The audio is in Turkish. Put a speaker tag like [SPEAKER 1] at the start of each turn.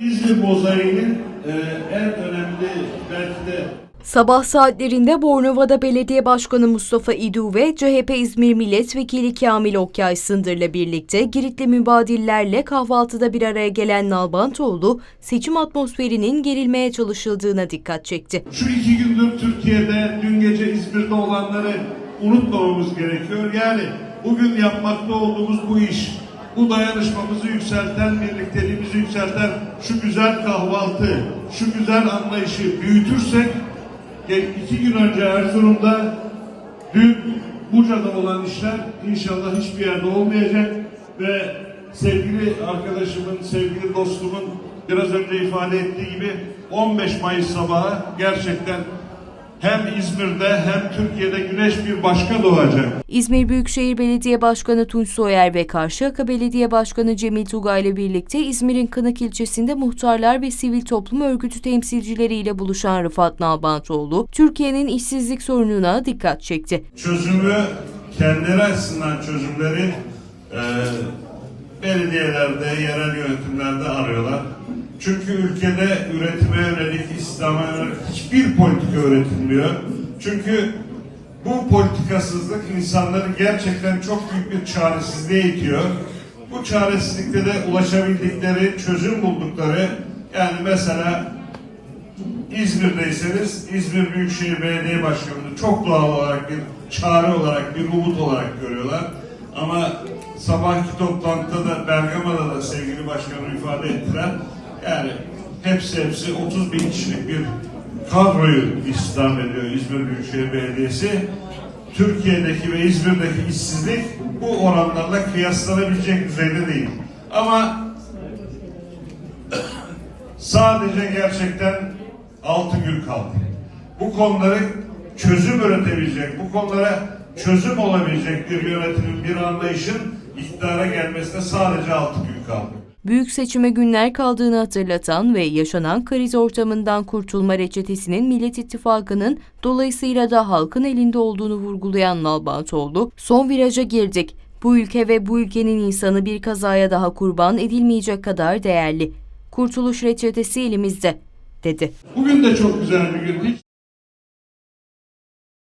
[SPEAKER 1] İzmir mozaiğinin e, en önemli belki de
[SPEAKER 2] Sabah saatlerinde Bornova'da Belediye Başkanı Mustafa İdu ve CHP İzmir Milletvekili Kamil Okyay Sındır'la birlikte Giritli mübadillerle kahvaltıda bir araya gelen Nalbantoğlu, seçim atmosferinin gerilmeye çalışıldığına dikkat çekti.
[SPEAKER 1] şu iki gündür Türkiye'de dün gece İzmir'de olanları unutmamamız gerekiyor. Yani bugün yapmakta olduğumuz bu iş, bu dayanışmamızı yükselten, birlikteliğimizi yükselten şu güzel kahvaltı, şu güzel anlayışı büyütürsek iki gün önce Erzurum'da dün Buca'da olan işler inşallah hiçbir yerde olmayacak ve sevgili arkadaşımın, sevgili dostumun biraz önce ifade ettiği gibi 15 Mayıs sabahı gerçekten hem İzmir'de hem Türkiye'de güneş bir başka doğacak.
[SPEAKER 2] İzmir Büyükşehir Belediye Başkanı Tunç Soyer ve Karşıyaka Belediye Başkanı Cemil Tugay ile birlikte İzmir'in Kınık ilçesinde muhtarlar ve sivil toplum örgütü temsilcileriyle buluşan Rıfat Nalbantoğlu, Türkiye'nin işsizlik sorununa dikkat çekti.
[SPEAKER 1] Çözümü kendileri açısından çözümleri e, belediyelerde, yerel yönetimlerde arıyorlar. Çünkü ülkede üretime yönelik, İslam'a yönelik hiçbir politika üretilmiyor. Çünkü bu politikasızlık insanları gerçekten çok büyük bir çaresizliğe itiyor. Bu çaresizlikte de ulaşabildikleri, çözüm buldukları yani mesela İzmir'deyseniz İzmir Büyükşehir Belediye Başkanı'nı çok doğal olarak bir çare olarak, bir umut olarak görüyorlar. Ama sabahki toplantıda da Bergama'da da sevgili başkanım ifade ettiler. Yani hepsi hepsi 30 bin kişilik bir kadroyu istihdam ediyor İzmir Büyükşehir Belediyesi. Türkiye'deki ve İzmir'deki işsizlik bu oranlarla kıyaslanabilecek düzeyde değil. Ama sadece gerçekten 6 gün kaldı. Bu konuları çözüm üretebilecek, bu konulara çözüm olabilecek bir yönetimin, bir anlayışın iktidara gelmesine sadece 6 gün kaldı.
[SPEAKER 2] Büyük seçime günler kaldığını hatırlatan ve yaşanan kriz ortamından kurtulma reçetesinin Millet İttifakı'nın dolayısıyla da halkın elinde olduğunu vurgulayan Nalbantoğlu, son viraja girdik. Bu ülke ve bu ülkenin insanı bir kazaya daha kurban edilmeyecek kadar değerli. Kurtuluş reçetesi elimizde, dedi.
[SPEAKER 1] Bugün de çok güzel bir gün. Hiç